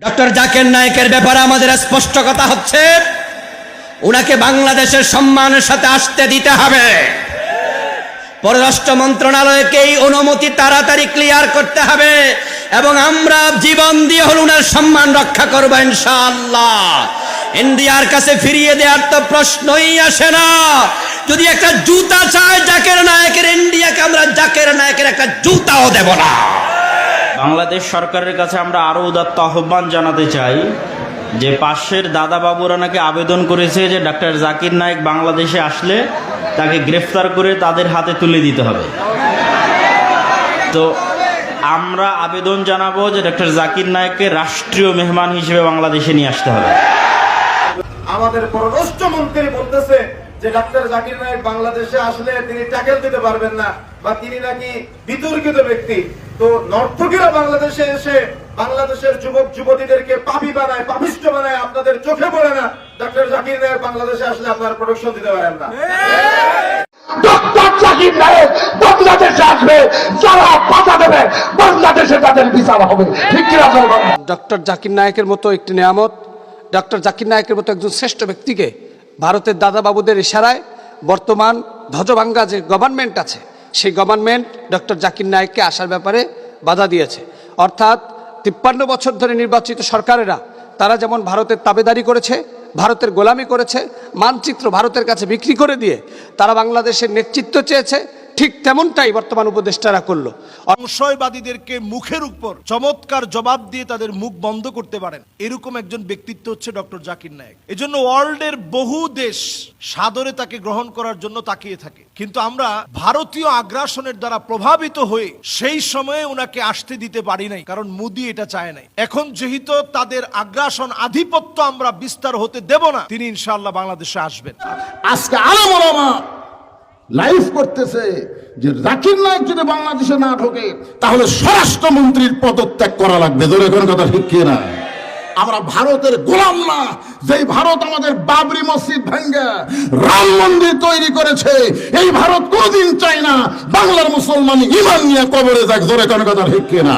Doctor Zaker নায়কের ব্যাপারে আমাদের স্পষ্ট কথা হচ্ছে, উনাকে বাংলাদেশের সম্মানের সাথে আসতে দিতে হবে। পররাষ্ট্র মন্ত্রণালয়কে এই অনুমতি তাড়াতাড়ি ক্লিয়ার করতে হবে এবং আমরা জীবন দিয়ে হল উনার সম্মান রক্ষা করব ইনশাআল্লাহ। ইন্ডিয়ার কাছে ফিরিয়ে দেওয়ার তো প্রশ্নই আসে না। যদি একটা জুতা চায় জাকের নায়কের, ইন্ডিয়াকে আমরা জাকের নায়কের একটা জুতাও দেব না। বাংলাদেশ সরকারের কাছে আমরা আরও উদাত্ত আহ্বান জানাতে চাই যে পাশের দাদা বাবুরা নাকি আবেদন করেছে যে ডাক্তার জাকির নায়েক বাংলাদেশে আসলে তাকে গ্রেফতার করে তাদের হাতে তুলে দিতে হবে। তো আমরা আবেদন জানাব যে ডাক্তার জাকির নায়েককে রাষ্ট্রীয় মেহমান হিসেবে বাংলাদেশে নিয়ে আসতে হবে। আমাদের পররাষ্ট্রমন্ত্রী বলতেছে যে ডাক্তার জাকির নায়ক বাংলাদেশে আসলে তিনি ট্যাকেল দিতে পারবেন না বা তিনি নাকি বিতর্কিত ব্যক্তি। তো নর্তকীরা বাংলাদেশে এসে বাংলাদেশের যুবক যুবতীদেরকে পাপি বানায় পাপিষ্ট বানায় আপনাদের চোখে পড়ে না। ডাক্তার জাকির নায়ক বাংলাদেশে আসলে আপনারা প্রোটেকশন দিতে পারেন না। ডক্টর জাকির নায়েক বাংলাদেশে আসবে যারা বাধা দেবে বাংলাদেশে তাদের বিচার হবে। ঠিক কিনা ডক্টর জাকির নায়কের মতো একটি নিয়ামত ডক্টর জাকির নায়কের মতো একজন শ্রেষ্ঠ ব্যক্তিকে ভারতের দাদাবাবুদের ইশারায় বর্তমান ধ্বজভাঙ্গা যে গভর্নমেন্ট আছে, সেই গভর্নমেন্ট ডক্টর জাকির নায়ককে আসার ব্যাপারে বাধা দিয়েছে। অর্থাৎ তিপ্পান্ন বছর ধরে নির্বাচিত সরকারেরা, তারা যেমন ভারতের তাবেদারি করেছে, ভারতের গোলামি করেছে, মানচিত্র ভারতের কাছে বিক্রি করে দিয়ে তারা বাংলাদেশের নেতৃত্ব চেয়েছে ঠিক তেমনটাই বর্তমান উপদেষ্টারা করল। সংশয়বাদীদেরকে মুখের উপর চমৎকার জবাব দিয়ে তাদের মুখ বন্ধ করতে পারেন। এরকম একজন ব্যক্তিত্ব হচ্ছে ডক্টর জাকির নায়েক। এজন্য ওয়ার্ল্ডের বহু দেশ সাদরে তাকে গ্রহণ করার জন্য তাকিয়ে থাকে। কিন্তু আমরা ভারতীয় আগ্রাসনের দ্বারা প্রভাবিত হয়ে সেই সময়ে ওনাকে আসতে দিতে পারি নাই কারণ মোদি এটা চায় নাই। এখন যেহেতু তাদের আগ্রাসন আধিপত্য আমরা বিস্তার হতে দেব না তিনি ইনশাআল্লাহ বাংলাদেশে আসবেন। আজকে আলম লাইভ করতেছে যে জাকির নায়ক যদি বাংলাদেশে না ঢোকে, তাহলে স্বরাষ্ট্রমন্ত্রীর পদত্যাগ করা লাগবে। ধরে কোন কথা ঠিক না? আমরা ভারতের গোলাম না, যেই ভারত আমাদের বাবরি মসজিদ ভেঙ্গে রাম মন্দির তৈরি করেছে, এই ভারত কোনদিন চায় না বাংলার মুসলমান ইমান নিয়ে কবরে যাক। ধরে কোন কথা ঠিক না?